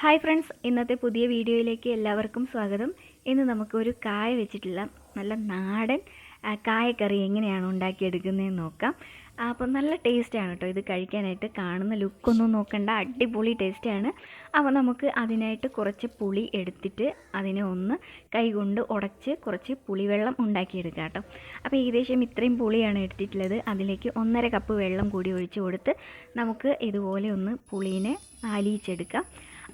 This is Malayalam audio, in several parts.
ഹായ് ഫ്രണ്ട്സ് ഇന്നത്തെ പുതിയ വീഡിയോയിലേക്ക് എല്ലാവർക്കും സ്വാഗതം. ഇന്ന് നമുക്കൊരു കായ വെച്ചിട്ടുള്ള നല്ല നാടൻ കായക്കറി എങ്ങനെയാണ് ഉണ്ടാക്കിയെടുക്കുന്നതെന്ന് നോക്കാം. അപ്പം നല്ല ടേസ്റ്റാണ് കേട്ടോ ഇത് കഴിക്കാനായിട്ട് കാണുന്ന ലുക്കൊന്നും നോക്കണ്ട. അടിപൊളി ടേസ്റ്റാണ്. അപ്പോൾ നമുക്ക് അതിനായിട്ട് കുറച്ച് പുളി എടുത്തിട്ട് അതിനെ ഒന്ന് കൈകൊണ്ട് ഉടച്ച് കുറച്ച് പുളിവെള്ളം ഉണ്ടാക്കിയെടുക്കാം കേട്ടോ. അപ്പോൾ ഏകദേശം ഇത്രയും പുളിയാണ് എടുത്തിട്ടുള്ളത്. അതിലേക്ക് ഒന്നര കപ്പ് വെള്ളം കൂടി ഒഴിച്ച് കൊടുത്ത് നമുക്ക് ഇതുപോലെ ഒന്ന് പുളീനെ ആലിയിച്ചെടുക്കാം.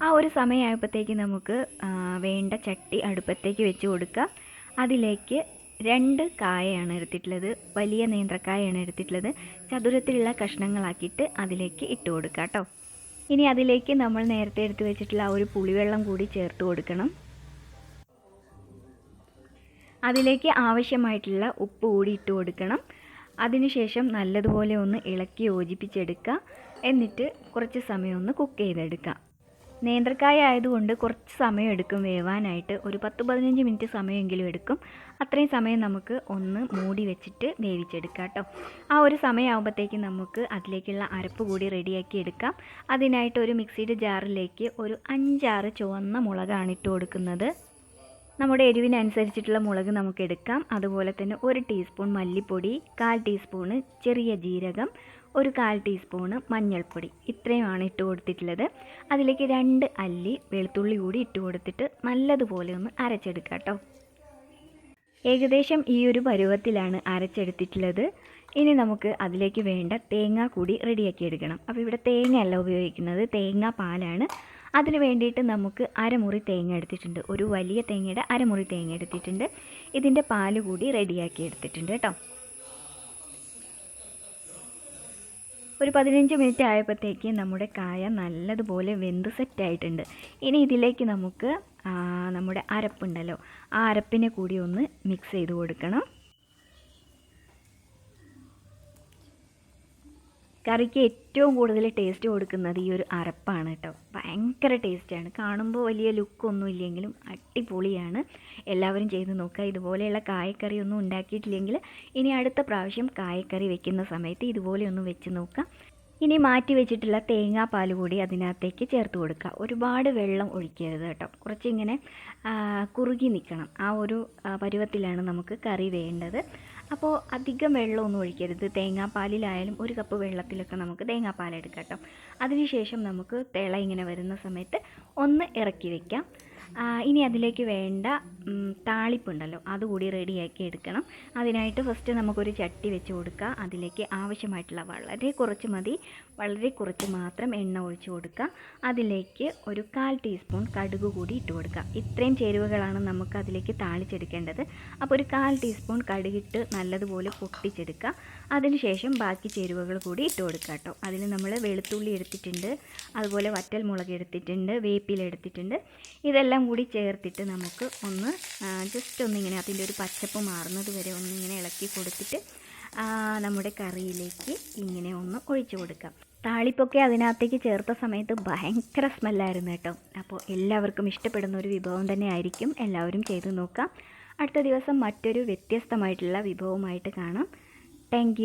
ആ ഒരു സമയമായപ്പോഴത്തേക്ക് നമുക്ക് വേണ്ട ചട്ടി അടുപ്പത്തേക്ക് വെച്ച് കൊടുക്കുക. അതിലേക്ക് രണ്ട് കായയാണ് എടുത്തിട്ടുള്ളത്. വലിയ നേന്ത്രക്കായാണ് എടുത്തിട്ടുള്ളത്. ചതുരത്തിലുള്ള കഷ്ണങ്ങളാക്കിയിട്ട് അതിലേക്ക് ഇട്ട് കൊടുക്കാം കേട്ടോ. ഇനി അതിലേക്ക് നമ്മൾ നേരത്തെ എടുത്ത് വെച്ചിട്ടുള്ള ആ ഒരു പുളിവെള്ളം കൂടി ചേർത്ത് കൊടുക്കണം. അതിലേക്ക് ആവശ്യമായിട്ടുള്ള ഉപ്പ് കൂടി ഇട്ട് കൊടുക്കണം. അതിനുശേഷം നല്ലതുപോലെ ഒന്ന് ഇളക്കി യോജിപ്പിച്ചെടുക്കുക. എന്നിട്ട് കുറച്ച് സമയം ഒന്ന് കുക്ക് ചെയ്തെടുക്കാം നേന്ത്രക്കായ ആയതുകൊണ്ട് കുറച്ച് സമയം എടുക്കും വേവാനായിട്ട്. ഒരു പത്ത് പതിനഞ്ച് മിനിറ്റ് സമയമെങ്കിലും എടുക്കും. അത്രയും സമയം നമുക്ക് ഒന്ന് മൂടി വെച്ചിട്ട് വേവിച്ചെടുക്കാം കേട്ടോ. ആ ഒരു സമയമാകുമ്പോഴത്തേക്കും നമുക്ക് അതിലേക്കുള്ള അരപ്പ് കൂടി റെഡിയാക്കി എടുക്കാം. അതിനായിട്ട് ഒരു മിക്സിയുടെ ജാറിലേക്ക് ഒരു അഞ്ചാറ് ചുവന്ന മുളകാണ് ഇട്ട് കൊടുക്കുന്നത്. നമ്മുടെ എരിവിനനുസരിച്ചിട്ടുള്ള മുളക് നമുക്ക് എടുക്കാം. അതുപോലെ തന്നെ ഒരു ടീസ്പൂൺ മല്ലിപ്പൊടി കാൽ ടീസ്പൂണ് ചെറിയ ജീരകം ഒരു കാൽ ടീസ്പൂണ് മഞ്ഞൾപ്പൊടി. ഇത്രയുമാണ് ഇട്ട് കൊടുത്തിട്ടുള്ളത്. അതിലേക്ക് രണ്ട് അല്ലി വെളുത്തുള്ളി കൂടി ഇട്ട് കൊടുത്തിട്ട് നല്ലതുപോലെ ഒന്ന് അരച്ചെടുക്കാം കേട്ടോ. ഏകദേശം ഈ ഒരു പരുവത്തിലാണ് അരച്ചെടുത്തിട്ടുള്ളത്. ഇനി നമുക്ക് അതിലേക്ക് വേണ്ട തേങ്ങ കൂടി റെഡിയാക്കി എടുക്കണം. അപ്പോൾ ഇവിടെ തേങ്ങയല്ല ഉപയോഗിക്കുന്നത് തേങ്ങ പാലാണ്. അതിന് വേണ്ടിയിട്ട് നമുക്ക് അരമുറി തേങ്ങ എടുത്തിട്ടുണ്ട്. ഒരു വലിയ തേങ്ങയുടെ അരമുറി തേങ്ങ എടുത്തിട്ടുണ്ട്. ഇതിന്റെ പാൽ കൂടി റെഡിയാക്കി എടുത്തിട്ടുണ്ട് കേട്ടോ. ഒരു പതിനഞ്ച് മിനിറ്റ് ആയപ്പോഴത്തേക്ക് നമ്മുടെ കായ നല്ലതുപോലെ വെന്ത് സെറ്റായിട്ടുണ്ട് ഇനി ഇതിലേക്ക് നമുക്ക് നമ്മുടെ അരപ്പുണ്ടല്ലോ. ആ അരപ്പിനെ കൂടി ഒന്ന് മിക്സ് ചെയ്ത് കൊടുക്കണം. കറിക്ക് ഏറ്റവും കൂടുതൽ ടേസ്റ്റ് കൊടുക്കുന്നത് ഈ ഒരു അരപ്പാണ് കേട്ടോ. ഭയങ്കര ടേസ്റ്റാണ് കാണുമ്പോൾ വലിയ ലുക്കൊന്നും ഇല്ലെങ്കിലും അടിപൊളിയാണ്. എല്ലാവരും ചെയ്ത് നോക്കുക. ഇതുപോലെയുള്ള കായക്കറി ഒന്നും ഉണ്ടാക്കിയിട്ടില്ലെങ്കിൽ ഇനി അടുത്ത പ്രാവശ്യം കായക്കറി വെക്കുന്ന സമയത്ത് ഇതുപോലെ ഒന്ന് വെച്ച് നോക്കുക. ഇനി മാറ്റി വെച്ചിട്ടുള്ള തേങ്ങാപ്പാൽ കൂടി അതിനകത്തേക്ക് ചേർത്ത് കൊടുക്കുക. ഒരുപാട് വെള്ളം ഒഴിക്കരുത് കേട്ടോ. കുറച്ചിങ്ങനെ കുറുകി നിൽക്കണം. ആ ഒരു പരുവത്തിലാണ് നമുക്ക് കറി വേണ്ടത്. അപ്പോൾ അധികം വെള്ളമൊന്നും ഒഴിക്കരുത്. തേങ്ങാപ്പാലിലായാലും ഒരു കപ്പ് വെള്ളത്തിലൊക്കെ നമുക്ക് തേങ്ങാപ്പാൽ എടുക്കാം കേട്ടോ. അതിനുശേഷം നമുക്ക് തിള ഇങ്ങനെ വരുന്ന സമയത്ത് ഒന്ന് ഇറക്കി വെക്കാം. ആ, ഇനി അതിലേക്ക് വേണ്ട താളിപ്പുണ്ടല്ലോ. അതുകൂടി റെഡിയാക്കി എടുക്കണം. അതിനായിട്ട് ഫസ്റ്റ് നമുക്കൊരു ചട്ടി വെച്ച് കൊടുക്കുക അതിലേക്ക് ആവശ്യമായിട്ടുള്ള വളരെ കുറച്ച് മതി. വളരെ കുറച്ച് മാത്രം എണ്ണ ഒഴിച്ച് കൊടുക്കുക അതിലേക്ക് ഒരു കാൽ ടീസ്പൂൺ കടുക് കൂടി ഇട്ട് കൊടുക്കുക ഇത്രയും ചേരുവകളാണ് നമുക്ക് അതിലേക്ക് താളിച്ചെടുക്കേണ്ടത്. അപ്പോൾ ഒരു കാൽ ടീസ്പൂൺ കടുകിട്ട് നല്ലതുപോലെ പൊട്ടിച്ചെടുക്കുക അതിനുശേഷം ബാക്കി ചേരുവകൾ കൂടി ഇട്ട് കൊടുക്കുക കേട്ടോ. അതിൽ നമ്മൾ വെളുത്തുള്ളി എടുത്തിട്ടുണ്ട്. അതുപോലെ വറ്റൽ മുളക് എടുത്തിട്ടുണ്ട്. വേപ്പില എടുത്തിട്ടുണ്ട്. ഇതെല്ലാം കൂടി ചേർത്തിട്ട് നമുക്ക് ഒന്ന് ജസ്റ്റ് ഒന്നിങ്ങനെ അതിന്റെ ഒരു പച്ചപ്പ് മാറുന്നത് വരെ ഒന്നിങ്ങനെ ഇളക്കി കൊടുത്തിട്ട് നമ്മുടെ കറിയിലേക്ക് ഇങ്ങനെ ഒന്ന് ഒഴിച്ചു കൊടുക്കാം. താളിപ്പൊക്കെ അതിനകത്തേക്ക് ചേർത്ത സമയത്ത് ഭയങ്കര സ്മെല്ലായിരുന്നു കേട്ടോ. അപ്പോൾ എല്ലാവർക്കും ഇഷ്ടപ്പെടുന്ന ഒരു വിഭവം തന്നെ ആയിരിക്കും. എല്ലാവരും ചെയ്തു നോക്കാം. അടുത്ത ദിവസം മറ്റൊരു വ്യത്യസ്തമായിട്ടുള്ള വിഭവമായിട്ട് കാണാം. താങ്ക്